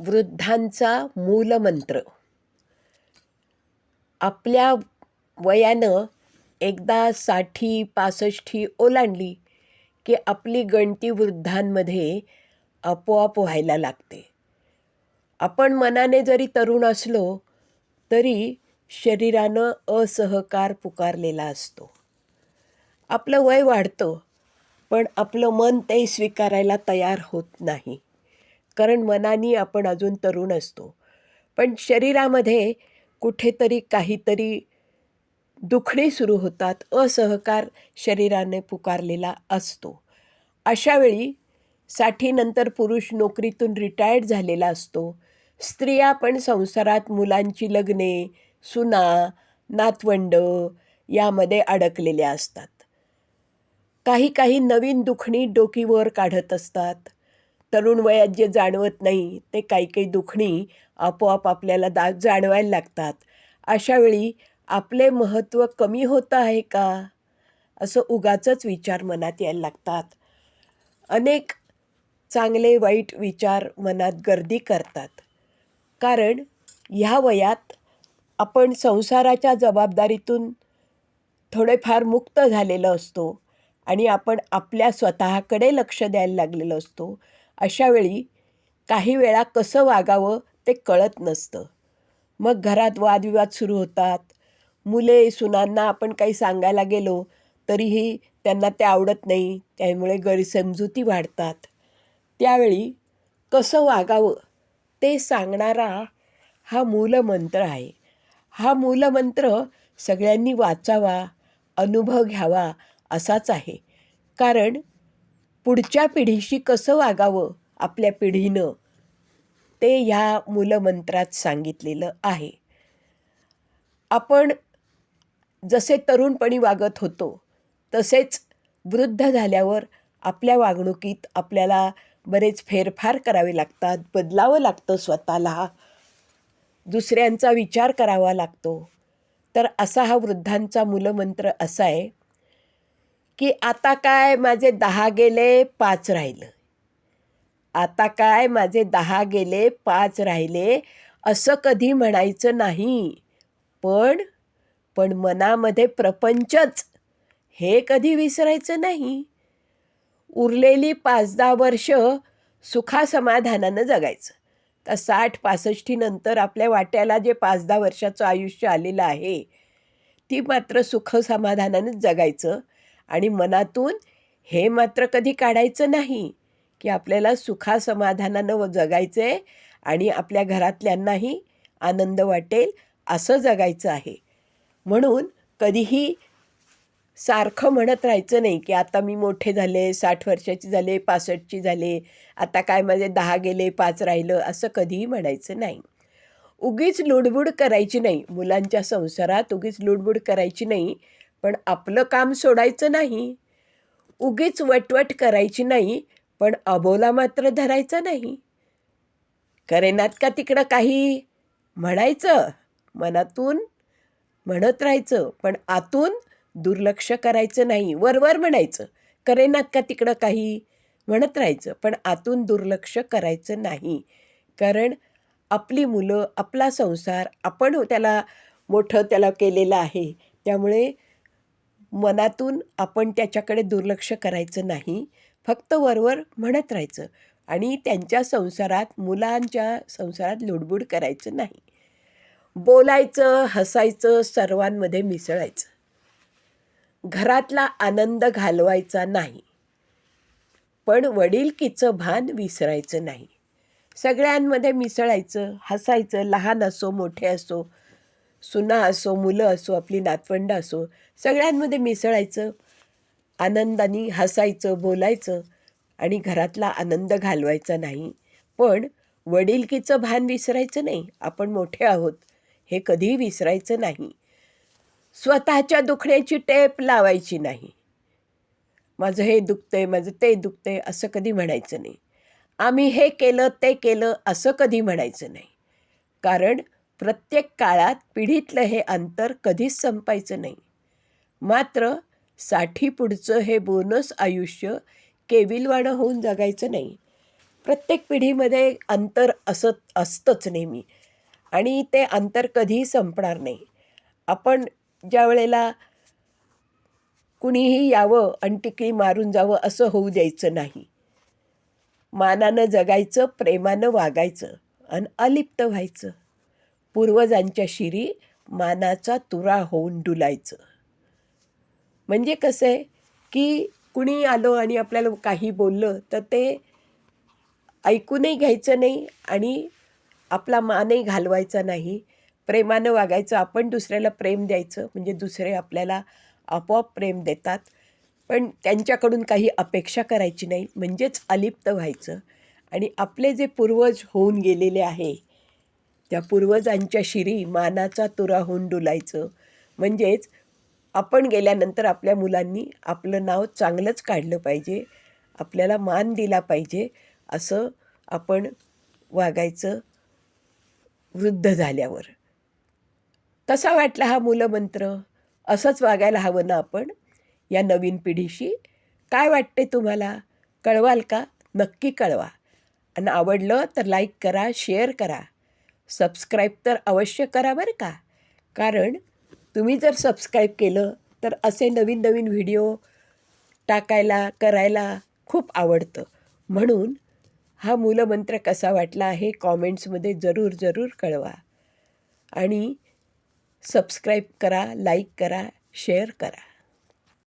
वृद्धांचा मूलमंत्र. आपल्या वयानं एकदा साठी पासष्टी ओलांडली की आपली गणती वृद्धांमध्ये आपोआप व्हायला लागते. आपण मनाने जरी तरुण असलो तरी शरीरानं असहकार पुकारलेला असतो. आपलं वय वाढतं पण आपलं मन ते स्वीकारायला तयार होत नाही. कारण मनाने आपण अजून तरुण असतो. पण शरीरामध्ये कुठेतरी काहीतरी दुखणे सुरू होतात असहकार शरीराने पुकारलेला असतो. अशावेळी साठीनंतर पुरुष नोकरीतून रिटायर्ड झालेला असतो. स्त्रिया पण संसारात मुलांची लग्ने सुना नातवंड यामध्ये अडकलेल्या असतात. काही काही नवीन दुखणी डोकीवर काढत असतात. तरुण वयात जे जाणवत नाही ते काही काही दुखणी आपोआप आपल्याला दा जाणवायला लागतात. अशावेळी आपले महत्त्व कमी होतं आहे का? असं उगाचंच विचार मनात यायला लागतात. अनेक चांगले वाईट विचार मनात गर्दी करतात. कारण ह्या वयात आपण संसाराच्या जबाबदारीतून थोडेफार मुक्त झालेलो असतो आणि आपण आपल्या स्वतःकडे लक्ष द्यायला लागलेलो असतो. अशावेळी काही वेळा कसं वागावं ते कळत नसतं. मग घरात वादविवाद सुरू होतात. मुले सुनांना आपण काही सांगायला गेलो तरीही त्यांना ते आवडत नाही. त्यामुळे गैरसमजुती वाढतात. त्यावेळी कसं वागावं ते सांगणारा हा मूलमंत्र आहे. हा मूलमंत्र सगळ्यांनी वाचावा अनुभव घ्यावा असाच आहे. कारण पुढच्या पिढीशी कसं वागावं आपल्या पिढीनं? ते ह्या मूलमंत्रात सांगितलेलं आहे. आपण जसे तरुणपणी वागत होतो तसेच वृद्ध झाल्यावर आपल्या वागणुकीत आपल्याला बरेच फेरफार करावे लागतात बदलावं लागतं स्वतःला. दुसऱ्यांचा विचार करावा लागतो. तर असा हा वृद्धांचा मूलमंत्र असा आहे की आता काय माझे दहा गेले पाच राहिलं. आता काय माझे दहा गेले पाच राहिले असं कधी म्हणायचं नाही. पण पण मनामध्ये प्रपंचच हे कधी विसरायचं नाही. उरलेली पाच दहा वर्ष सुखासमाधानानं जगायचं. तर साठ पासष्टीनंतर आपल्या वाट्याला जे पाच दहा वर्षाचं आयुष्य आलेलं आहे ती मात्र सुखसमाधानानंच जगायचं. आणि मनातून हे मात्र कधी काढायचं नाही की आपल्याला सुखासमाधानानं जगायचं आहे आणि आपल्या घरातल्यांनाही आनंद वाटेल असं जगायचं आहे. म्हणून कधीही सारखं म्हणत राहायचं नाही की आता मी मोठे झाले साठ वर्षाची झाले पासष्टची झाले आता काय माझे दहा गेले पाच राहिलं असं कधीही म्हणायचं नाही. उगीच लुडबुड करायची नाही. मुलांच्या संसारात उगीच लुडबुड करायची नाही. पण आपलं काम सोडायचं नाही. उगीच वटवट करायची नाही पण अबोला मात्र धरायचा नाही. करेनात का तिकडं काही? म्हणायचं मनातून म्हणत राहायचं पण आतून दुर्लक्ष करायचं नाही. वरवर म्हणायचं करेनात का तिकडं काही? म्हणत राहायचं पण आतून दुर्लक्ष करायचं नाही. कारण आपली मुलं आपला संसार आपण त्याला मोठं त्याला केलेलं आहे. त्यामुळे मनातून आपण त्याच्याकडे दुर्लक्ष करायचं नाही. फक्त वरवर म्हणत राहायचं आणि त्यांच्या संसारात मुलांच्या संसारात लुडबुड करायचं नाही. बोलायचं हसायचं सर्वांमध्ये मिसळायचं. घरातला आनंद घालवायचा नाही. पण वडीलकीचं भान विसरायचं नाही. सगळ्यांमध्ये मिसळायचं हसायचं लहान असो मोठे असो सुना असो मुलं असो आपली नातवंड असो सगळ्यांमध्ये मिसळायचं आनंदाने हसायचं बोलायचं आणि घरातला आनंद घालवायचा नाही. पण वडीलकीचं भान विसरायचं नाही. आपण मोठे आहोत. हे कधीही विसरायचं नाही. स्वतःच्या दुखण्याची टेप लावायची नाही. माझं हे दुखतंय माझं ते दुखतंय असं कधी म्हणायचं नाही. आम्ही हे केलं ते केलं असं कधी म्हणायचं नाही. कारण प्रत्येक काळात पिढीतलं हे अंतर कधीच संपायचं नाही. मात्रसाठी पुढचं हे बोनस आयुष्य केविलवाणं होऊन जगायचं नाही. प्रत्येक पिढीमध्ये अंतर असत असतंच नेहमी. आणि ते अंतर कधीही संपणार नाही. आपण ज्या वेळेला कुणीही यावं आणि टिकळी मारून जावं असं होऊ द्यायचं नाही. मानानं जगायचं प्रेमानं वागायचं आणि अलिप्त व्हायचं. पूर्वजांच्या शिरी मानाचा तुरा होऊन डुलायचं. म्हणजे कसं आहे की कुणी आलो आणि आपल्याला काही बोललं तर ते ऐकूनही घ्यायचं नाही आणि आपला मानही घालवायचा नाही. प्रेमानं वागायचं आपण दुसऱ्याला प्रेम द्यायचं म्हणजे दुसरे आपल्याला आपोआप प्रेम देतात. पण त्यांच्याकडून काही अपेक्षा करायची नाही म्हणजेच अलिप्त व्हायचं. आणि आपले जे पूर्वज होऊन गेलेले आहे त्या पूर्वजांच्या शिरी मानाचा तुरा होऊन डुलायचं. म्हणजेच आपण गेल्यानंतर आपल्या मुलांनी आपलं नाव चांगलंच काढलं पाहिजे आपल्याला मान दिला पाहिजे असं आपण वागायचं वृद्ध झाल्यावर. तसा वाटला हा मूलमंत्र. असंच वागायला हवं ना आपण? या नवीन पिढीशी काय वाटते तुम्हाला? कळवाल का? नक्की कळवा. आणि आवडलं तर लाईक करा शेअर करा. सबस्क्राईब तर अवश्य करा बरं का. कारण तुम्ही जर सबस्क्राईब केलं तर असे नवीन नवीन व्हिडिओ टाकायला करायला खूप आवडतं. म्हणून हा मूलमंत्र कसा वाटला आहे कॉमेंट्समध्ये जरूर जरूर कळवा. आणि सबस्क्राईब करा लाईक करा शेअर करा.